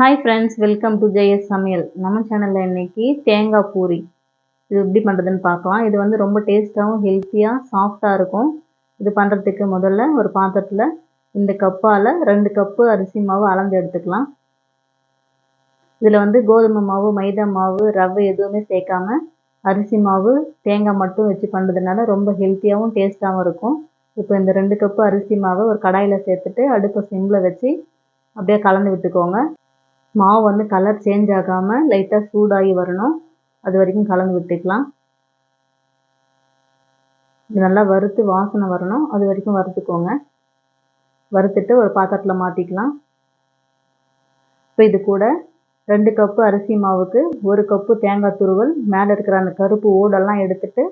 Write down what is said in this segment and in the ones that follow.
Hi friends welcome to Jaya's சமையல். நம்ம சேனலில் இன்றைக்கி தேங்காய் பூரி. இது எப்படி பண்ணுறதுன்னு பார்க்கலாம். இது வந்து ரொம்ப டேஸ்ட்டாகவும் ஹெல்த்தியாக சாஃப்டாக இருக்கும். இது பண்ணுறதுக்கு முதல்ல ஒரு பாத்திரத்தில் இந்த கப்பால் ரெண்டு கப்பு அரிசி மாவு அளந்து எடுத்துக்கலாம். இதில் வந்து கோதுமை மாவு மைதா மாவு ரவை எதுவுமே சேர்க்காம அரிசி மாவு தேங்காய் மட்டும் வச்சு பண்ணுறதுனால ரொம்ப ஹெல்த்தியாகவும் டேஸ்ட்டாகவும் இருக்கும். இப்போ இந்த ரெண்டு கப்பு அரிசி மாவை ஒரு கடாயில் சேர்த்துட்டு அடுப்பை சிம்மில் வச்சு அப்படியே கலந்து விட்டுக்கோங்க. மாவு வந்து கலர் சேஞ்ச் ஆகாமல் லைட்டாக சூடாகி வரணும். அது வரைக்கும் கலந்து விட்டுக்கலாம். நல்லா வறுத்து வாசனை வரணும். அது வரைக்கும் வறுத்துக்கோங்க. வறுத்துட்டு ஒரு பாத்திரத்தில் மாற்றிக்கலாம் இப்போ இது கூட ரெண்டு கப்பு அரிசி மாவுக்கு ஒரு கப்பு தேங்காய் துருவல் மேலே இருக்கிற அந்த கருப்பு ஓடெல்லாம் எடுத்துட்டு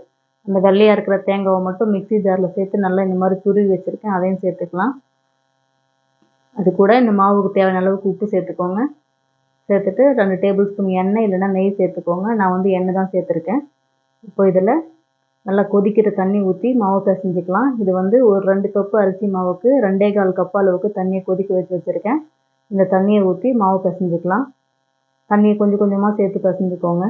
அந்த வெள்ளையாக இருக்கிற தேங்காவை மட்டும் மிக்சி ஜாரில் சேர்த்து நல்லா இந்த மாதிரி துருவி வச்சுருக்கேன். அதையும் சேர்த்துக்கலாம். அது கூட இந்த மாவுக்கு தேவையான அளவுக்கு உப்பு சேர்த்துக்கோங்க. சேர்த்துட்டு ரெண்டு டேபிள் ஸ்பூன் எண்ணெய் இல்லைன்னா நெய் சேர்த்துக்கோங்க. நான் வந்து எண்ணெய் தான் சேர்த்துருக்கேன். இப்போ இதில் நல்லா கொதிக்கிற தண்ணி ஊற்றி மாவு பிசைஞ்சிக்கலாம். இது வந்து ஒரு ரெண்டு கப்பு அரிசி மாவுக்கு ரெண்டே கால் கப் அளவுக்கு தண்ணியை கொதிக்க வச்சு வச்சுருக்கேன். இந்த தண்ணியை ஊற்றி மாவு பிசைஞ்சிக்கலாம். தண்ணியை கொஞ்சம் கொஞ்சமாக சேர்த்து பிசைஞ்சிக்கோங்க.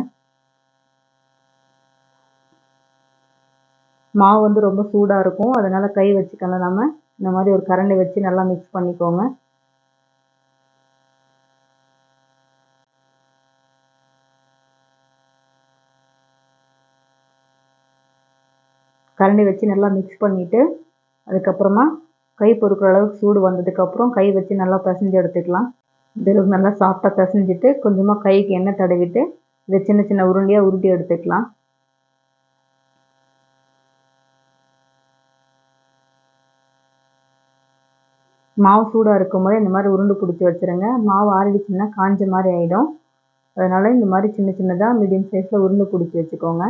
மாவு வந்து ரொம்ப சூடாக இருக்கும். அதனால் கை வச்சுக்கலாம் நம்ம. இந்த மாதிரி ஒரு கரண்டி வச்சு நல்லா மிக்ஸ் பண்ணிக்கோங்க. கரண்டி வச்சு நல்லா மிக்ஸ் பண்ணிவிட்டு அதுக்கப்புறமா கை பொறுக்கிற அளவுக்கு சூடு வந்ததுக்கப்புறம் கை வச்சு நல்லா பிசைஞ்சு எடுத்துக்கலாம். இதில் நல்லா சாஃப்டாக பிசைஞ்சிட்டு கொஞ்சமாக கைக்கு எண்ணெய் தடவிட்டு இதை சின்ன சின்ன உருண்டையாக உருட்டி எடுத்துக்கலாம். மாவு சூடாக இருக்கும் போது இந்த மாதிரி உருண்டு பிடிச்சி வச்சுருங்க. மாவு ஆறிடுச்சுன்னா காஞ்ச மாதிரி ஆகிடும் அதனால் இந்த மாதிரி சின்ன சின்னதாக மீடியம் சைஸில் உருண்டு பிடிச்சி வச்சுக்கோங்க.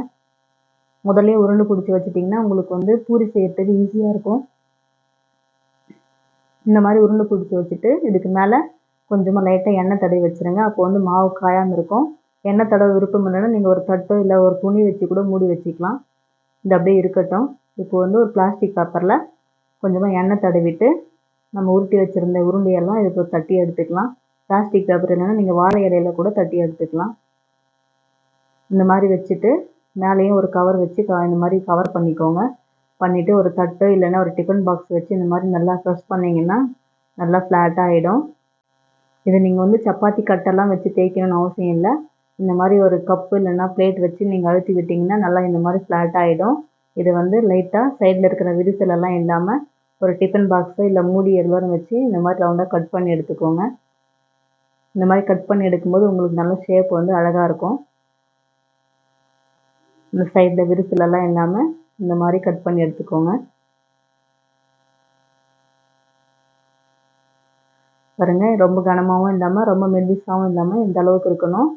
முதல்லே உருண்டு பிடிச்சி வச்சுட்டிங்கன்னா உங்களுக்கு வந்து பூரி செய்யறதுக்கு ஈஸியாக இருக்கும். இந்த மாதிரி உருண்டு பிடிச்சி வச்சுட்டு இதுக்கு மேலே கொஞ்சமாக லைட்டாக எண்ணெய் தடவி வச்சுருங்க. அப்போ வந்து மாவு காயாமல் இருக்கும். எண்ணெய் தடவை விருப்பம் இல்லைன்னா நீங்கள் ஒரு தட்டோ இல்லை ஒரு துணி வச்சு கூட மூடி வச்சுக்கலாம். இது அப்படியே இருக்கட்டும். இப்போ வந்து ஒரு பிளாஸ்டிக் பேப்பரில் கொஞ்சமாக எண்ணெய் தடவிட்டு நம்ம உருட்டி வச்சுருந்த உருண்டையெல்லாம் இதுக்கு தட்டி எடுத்துக்கலாம். பிளாஸ்டிக் பேப்பர் இல்லைன்னா நீங்கள் வாழை இலையில கூட தட்டி எடுத்துக்கலாம். இந்த மாதிரி வச்சுட்டு மேலேயும் ஒரு கவர் வச்சு இந்த மாதிரி கவர் பண்ணிக்கோங்க. பண்ணிவிட்டு ஒரு தட்டு இல்லைன்னா ஒரு டிஃபன் பாக்ஸ் வச்சு இந்த மாதிரி நல்லா ப்ரெஸ் பண்ணிங்கன்னா நல்லா ஃப்ளாட் ஆகிடும் இது நீங்கள் வந்து சப்பாத்தி கட்டெல்லாம் வச்சு தேய்க்கணும்னு அவசியம் இல்லை. இந்த மாதிரி ஒரு கப்பு இல்லைன்னா பிளேட் வச்சு நீங்கள் அழுத்தி விட்டிங்கன்னா நல்லா இந்த மாதிரி ஃப்ளாட் ஆகிடும் இது வந்து லைட்டாக சைடில் இருக்கிற விரிசலெல்லாம் இல்லாமல் ஒரு டிஃபன் பாக்ஸோ இல்லை மூடி எல்லோரும் வச்சு இந்த மாதிரி ரவுண்டாக கட் பண்ணி எடுத்துக்கோங்க. இந்த மாதிரி கட் பண்ணி எடுக்கும்போது உங்களுக்கு நல்ல ஷேப் வந்து அழகாக இருக்கும். இந்த சைடில் விரிசலெல்லாம் இல்லாமல் இந்த மாதிரி கட் பண்ணி எடுத்துக்கோங்க. பாருங்கள் ரொம்ப கனமாகவும் இல்லாமல் ரொம்ப மெல்லிஸாகவும் இல்லாமல் இந்த அளவுக்கு இருக்கணும்.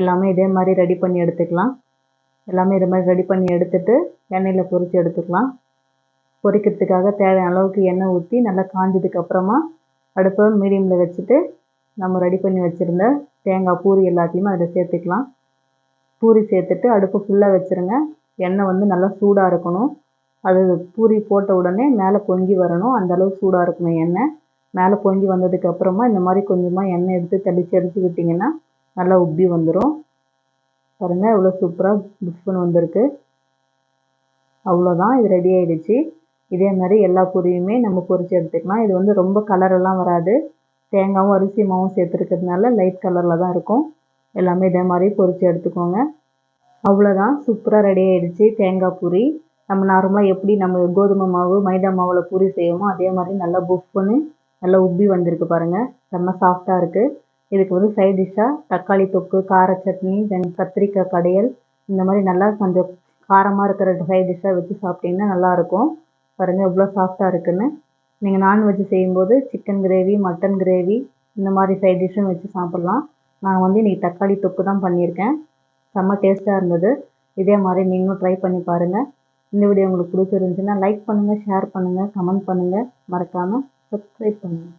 எல்லாமே இதே மாதிரி ரெடி பண்ணி எடுத்துக்கலாம். எல்லாமே இது மாதிரி ரெடி பண்ணி எடுத்துட்டு எண்ணெயில் பொரித்து எடுத்துக்கலாம். பொரிக்கிறதுக்காக தேவையான அளவுக்கு எண்ணெய் ஊற்றி நல்லா காஞ்சதுக்கப்புறமா அடுப்பை மீடியமில் வச்சுட்டு நம்ம ரெடி பண்ணி வச்சுருந்த தேங்காய் பூரி எல்லாத்தையுமே அதில் சேர்த்துக்கலாம். பூரி சேர்த்துட்டு அடுப்பு ஃபுல்லாக வச்சுருங்க. எண்ணெய் வந்து நல்லா சூடாக இருக்கணும். அது பூரி போட்ட உடனே மேலே பொங்கி வரணும். அந்தளவுக்கு சூடாக இருக்கணும் எண்ணெய். மேலே பொங்கி வந்ததுக்கு அப்புறமா இந்த மாதிரி கொஞ்சமாக எண்ணெய் எடுத்து தெளித்து எடுத்து விட்டிங்கன்னா நல்லா உப்பி வந்துடும் பாருங்கள் இவ்வளோ சூப்பராக புஷ்பன் வந்திருக்கு. அவ்வளோதான் இது ரெடி ஆகிடுச்சு இதே மாதிரி எல்லா பூரியுமே நம்ம பொரித்து எடுத்துக்கலாம். இது வந்து ரொம்ப கலரெல்லாம் வராது. தேங்காயும் அரிசி மாவும் சேர்த்துருக்கிறதுனால லைட் கலரில் தான் இருக்கும். எல்லாமே இதே மாதிரி பொரித்து எடுத்துக்கோங்க. அவ்வளோதான் சூப்பராக ரெடி ஆகிடுச்சு தேங்காய் பூரி. நம்ம நார்மலாக எப்படி நம்ம கோதுமை மாவு மைதா மாவில் பூரி செய்வோமோ அதே மாதிரி நல்லா புஃப்னு நல்லா உப்பி வந்திருக்கு பாருங்கள் செம்ம சாஃப்டாக இருக்குது இதுக்கு வந்து சைட் டிஷ்ஷாக தக்காளி தொக்கு கார சட்னி தென் கத்திரிக்காய் கடையல் இந்த மாதிரி நல்லா கொஞ்சம் காரமாக இருக்கிற சைட் டிஷ்ஷாக வச்சு சாப்பிட்டிங்கன்னா நல்லாயிருக்கும் பாருங்கள் எவ்வளோ சாஃப்டாக இருக்குன்னு. நீங்கள் நான்வெஜ் செய்யும்போது சிக்கன் கிரேவி மட்டன் கிரேவி இந்த மாதிரி சைட் டிஷ்ஷும் வச்சு சாப்பிட்லாம். நான் வந்து இன்றைக்கி தக்காளி தொக்கு தான் பண்ணியிருக்கேன். செம்ம டேஸ்ட்டாக இருந்தது. இதே மாதிரி நீங்களும் ட்ரை பண்ணி பாருங்கள் இந்த வீடியோ உங்களுக்கு பிடிச்சிருந்துச்சுன்னா லைக் பண்ணுங்கள் ஷேர் பண்ணுங்கள் கமெண்ட் பண்ணுங்கள் மறக்காமல் சப்ஸ்கிரைப் பண்ணுங்கள்